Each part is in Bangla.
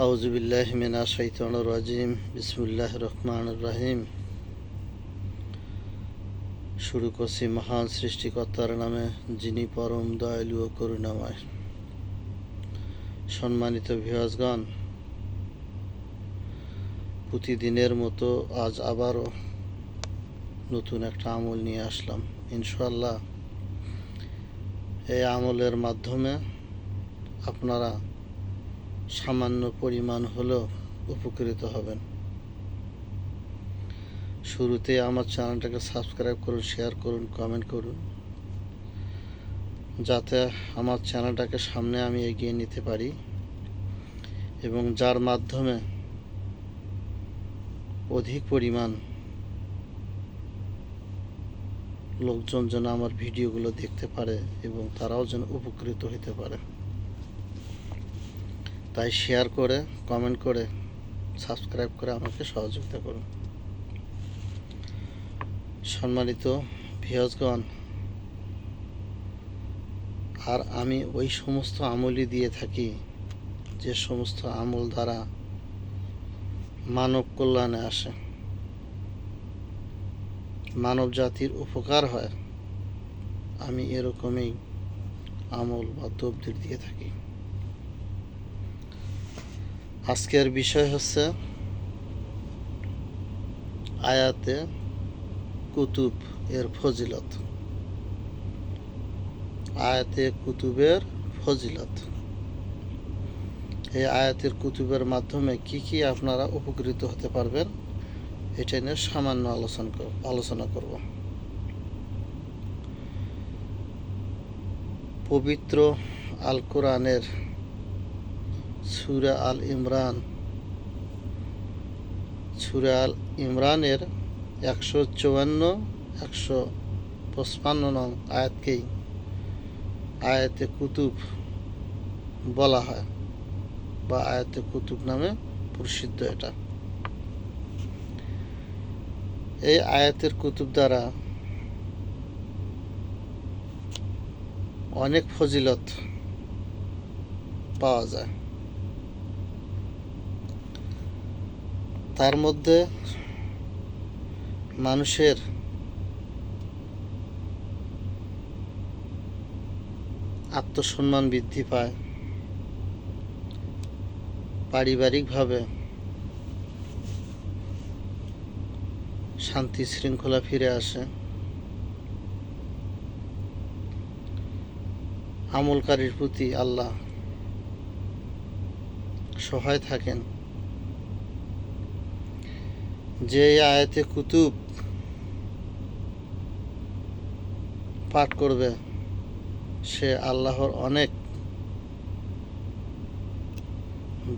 আউজুবিল্লাহ মিনা শৈতান রাজিম। বিসমুল্লাহ রহমান রাহিম। শুরু করছি মহান সৃষ্টিকর্তার নামে, যিনি পরম দয়ালু ও করুণাময়। সম্মানিত ভিওয়াজগণ প্রতিদিনের মতো আজ আবারও নতুন একটা আমল নিয়ে আসলাম ইনশাল্লাহ এই আমলের মাধ্যমে আপনারা সামান্য পরিমাণ হলেও উপকৃত হবেন। শুরুতে আমার চ্যানেলটাকে সাবস্ক্রাইব করুন, শেয়ার করুন, কমেন্ট করুন। যাতে আমার চ্যানেলটাকে সামনে আমি এগিয়ে নিতে পারি এবং যার মাধ্যমে অধিক পরিমাণ লোকজন যেন আমার ভিডিওগুলো দেখতে পারে এবং তারাও যেন উপকৃত হতে পারে। তাই শেয়ার করে কমেন্ট করে সাবস্ক্রাইব করে আমাকে সহযোগিতা করুন। সম্মানিত ভিয়সগণ আর আমি ওই সমস্ত আমলই দিয়ে থাকি, যে সমস্ত আমল দ্বারা মানব কল্যাণে আসে। মানব জাতির উপকার হয়, আমি এরকমই আমল বা তবদির দিয়ে থাকি। আজকের বিষয় হচ্ছে আয়াতে কুতুব এর ফজিলত। আয়াতে কুতুবের ফজিলত। এই আয়াতের কুতুবের মাধ্যমে কি কি আপনারা উপকৃত হতে পারবেন, এটা নিয়ে সামান্য আলোচনা আলোচনা করব। পবিত্র আল কোরআনের সুরা আল ইমরান। সুরা আল ইমরানের একশো চুয়ান্ন, একশো পঁচপান্ন নং আয়াতকেই আয়াতে কুতুব বলা হয়, বা আয়াতে কুতুব নামে প্রসিদ্ধ এটা। এই আয়াতের কুতুব দ্বারা অনেক ফজিলত পাওয়া যায়। তার মধ্যে মানুষের আত্মসম্মান বৃদ্ধি পায়। পারিবারিকভাবে শান্তি শৃঙ্খলা ফিরে আসে। আমলকারীর প্রতি আল্লাহ সহায় থাকেন। যে আয়াতে কুতুব পাঠ করবে, সে আল্লাহর অনেক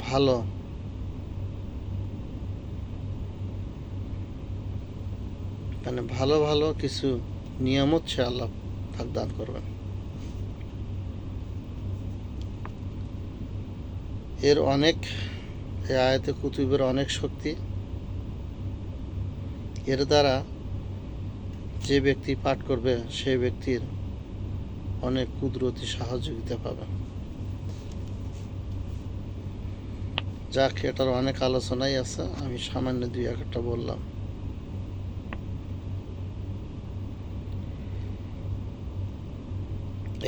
ভালো মানে ভালো ভালো কিছু নিয়ামত সে আল্লাহ দান করবেন। এর অনেক আয়াতে কুতুবের অনেক শক্তি এর দ্বারা যে ব্যক্তি পাঠ করবে সেই ব্যক্তির অনেক কুদরতি সহযোগিতা পাবে। যাক, এটার অনেক আলোচনাই আছে, আমি সামান্য দুই একটা বললাম।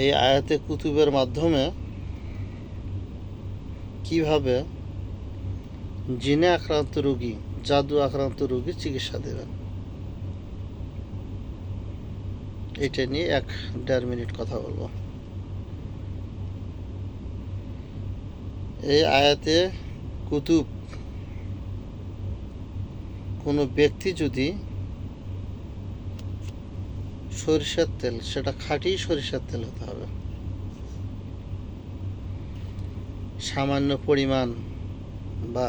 এই আয়াতে কুতুবের মাধ্যমে কীভাবে জিনে আক্রান্ত রোগী জাদু আক্রান্ত রোগী চিকিৎসা দেবেন। এটা নিয়ে এক দেড় মিনিট কথা বলব। এই আয়াতে কুতুব কোনো ব্যক্তি যদি সরিষার তেল, সেটা খাঁটি সরিষার তেল হতে হবে। সামান্য পরিমাণ বা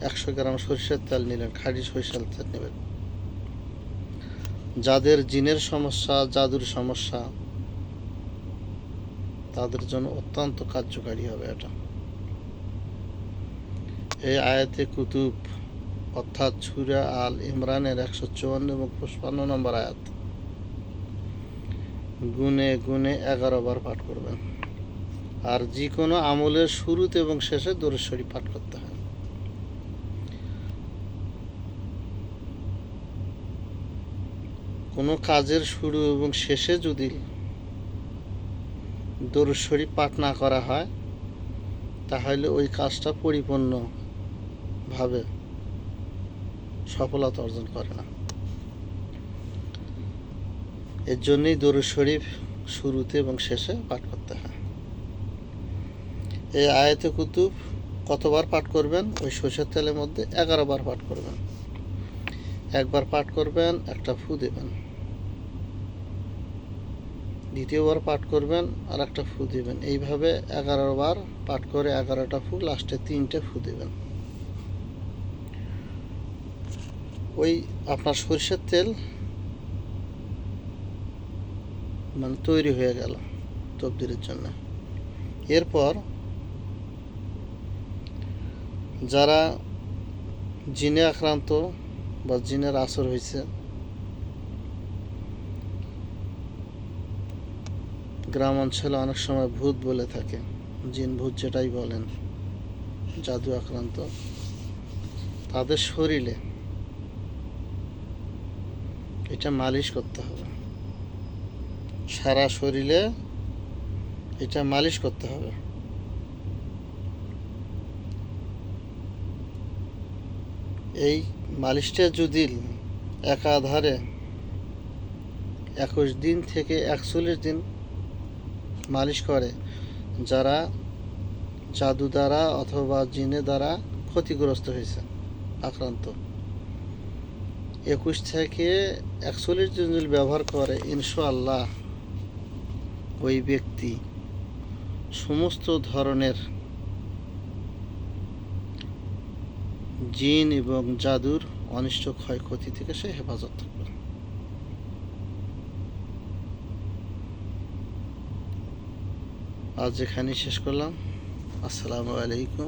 একশো গ্রাম সরিষার তেল নিলেন, খাঁটি সরিষার তেল নেবেন। যাদের জিনের সমস্যা, জাদুর সমস্যা, তাদের জন্য অত্যন্ত কার্যকারী হবে এটা। এই আয়াতে কুতুব, অর্থাৎ ছুরা আল ইমরানের একশো চুয়ান্ন এবং পঁচপান্ন নম্বর আয়াত, গুনে গুনে এগারো বার পাঠ করবেন। আর যে কোনো আমলের শুরুতে এবং শেষে দরুদ শরীফ পাঠ করতে হয়। কোনো কাজের শুরু এবং শেষে যদি দরুদ শরীফ পাঠ না করা হয়, তাহলে ওই কাজটা পরিপূর্ণভাবে সফলতা অর্জন করে না। এর জন্যই দরুদ শরীফ শুরুতে এবং শেষে পাঠ করতে হয়। এই আয়াতে কুতুব কতবার পাঠ করবেন? ওই সর্ষের তেলের মধ্যে এগারো বার পাঠ করবেন। একবার পাঠ করবেন, একটা ফু দেবেন। দ্বিতীয়বার পাঠ করবেন আর একটা ফু দিবেন। এইভাবে এগারো বার পাঠ করে এগারোটা ফু, লাস্টে তিনটে ফু দিবেন। ওই আপনার সরষের তেল মানে তৈরি হয়ে গেল তবদিরের জন্য। এরপর যারা জিনে আক্রান্ত বা জিনের আসর হয়েছে গ্রাম অঞ্চলে অনেক সময় ভূত বলে থাকে। জিন ভূত যেটাই বলেন, জাদু আক্রান্ত। তাদের শরীরে এটা মালিশ করতে হবে। সারা শরীরে এটা মালিশ করতে হবে। এই মালিশটা যদি একাধারে একুশ দিন থেকে একচল্লিশ দিন মালিশ করে, যারা জাদু দ্বারা অথবা জিনে দ্বারা ক্ষতিগ্রস্ত হয়েছে, আক্রান্ত। একুশ থেকে একচল্লিশ দিন যদি ব্যবহার করে, ইনশাআল্লাহ ওই ব্যক্তি সমস্ত ধরনের জিন এবং জাদুর অনিষ্ট ক্ষয়ক্ষতি থেকে সে হেফাজত থাকবে। আজ এখানেই শেষ করলাম। আসসালামু আলাইকুম।